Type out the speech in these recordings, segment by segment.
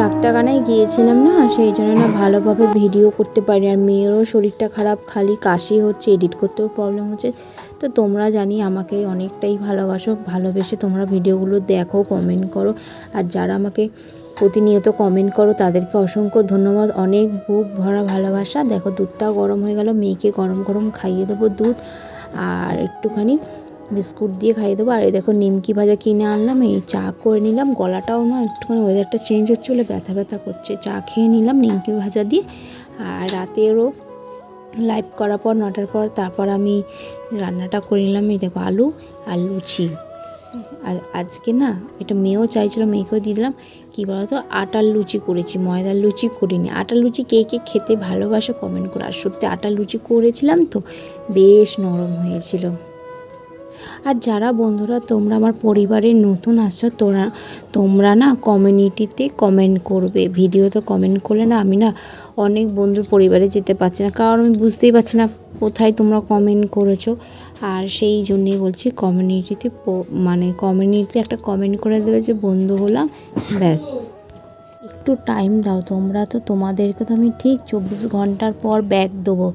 ডাক্তারখানায় গিয়েছিলাম না, সেই জন্য না ভালোভাবে ভিডিও করতে পারি আর মেয়েরও শরীরটা খারাপ, খালি কাশি হচ্ছে, এডিট করতেও প্রবলেম হচ্ছে। তো তোমরা জানি আমাকে অনেকটাই ভালোবাসো, ভালোবেসে তোমরা ভিডিওগুলো দেখো কমেন্ট করো। আর যারা আমাকে প্রতিনিয়ত কমেন্ট করো, তাদেরকে অসংখ্য ধন্যবাদ। অনেক বুক ভরা ভালোবাসা। দেখো দুধটাও গরম হয়ে গেল, মেয়েকে গরম গরম খাইয়ে দেবো দুধ। আর একটুখানি বিস্কুট দিয়ে খাইয়ে দেবো। আর এই দেখো নিমকি ভাজা কিনে আনলাম, এই চা করে নিলাম। গলাটাও না একটুখানি ওয়েদারটা চেঞ্জ হচ্ছিল ব্যথা ব্যথা করছে। চা খেয়ে নিলাম নিমকি ভাজা দিয়ে। আর রাতেরও লাইভ করার পর, নটার পর তারপর আমি রান্নাটা করে নিলাম, এই দেখো আলু আর লুচি। আর আজকে না, এটা মেয়েও চাইছিলো, মেয়েকেও দিয়ে দিলাম। কী বলতো, আটার লুচি করেছি, ময়দার লুচি করিনি। আটার লুচি কে কে খেতে ভালোবাসে কমেন্ট করে। আর সত্যি আটার লুচি করেছিলাম তো, বেশ নরম হয়েছিল। আর যারা বন্ধুরা তোমরা আমার পরিবারের নতুন আসছো, তোরা তোমরা না কমিউনিটিতে কমেন্ট করবে। ভিডিওতে কমেন্ট করলে না আমি না অনেক বন্ধুর পরিবারে যেতে পারছি না। কারণ আমি বুঝতেই পারছি না কোথায় তোমরা কমেন্ট করেছ। আর সেই জন্যেই বলছি কমিউনিটিতে মানে কমিউনিটিতে একটা কমেন্ট করে দেবে যে বন্ধু হলাম, ব্যাস। একটু টাইম দাও তোমরা তো, তোমাদেরকে তো আমি ঠিক চব্বিশ ঘণ্টার পর ব্যাগ দেবো।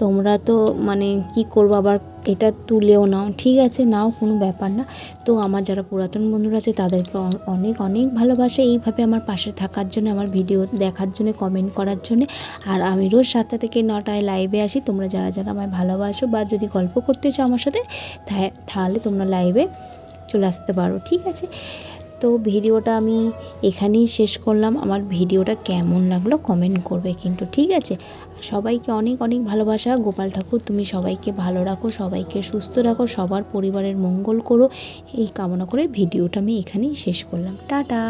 তোমরা তো মানে কি করব আবার এটা তুলেও নাও, ঠিক আছে? নাও, কোনো ব্যাপার না। তো আমার যারা পুরাতন বন্ধুরা আছে, তাদেরকে অনেক অনেক ভালোবাসে। এইভাবে আমার পাশে থাকার জন্য, আমার ভিডিও দেখার জন্য কমেন্ট করার জন্য। আর আমি রোজ সাতটা থেকে নটায় লাইভে আসি। তোমরা যারা যারা আমায় ভালোবাসো বা যদি গল্প করতে চাও আমার সাথে তাহলে তোমরা লাইভে চলে আসতে পারো, ঠিক আছে? তো ভিডিওটা আমি এখানেই শেষ করলাম। আমার ভিডিওটা কেমন লাগল কমেন্ট করবে কিন্তু, ঠিক আছে? সবাইকে অনেক অনেক ভালোবাসা। গোপাল ঠাকুর, তুমি সবাইকে ভালো রাখো, সবাইকে সুস্থ রাখো, সবার পরিবারের মঙ্গল করো। এই কামনা করে ভিডিওটা আমি এখানেই শেষ করলাম। টাটা!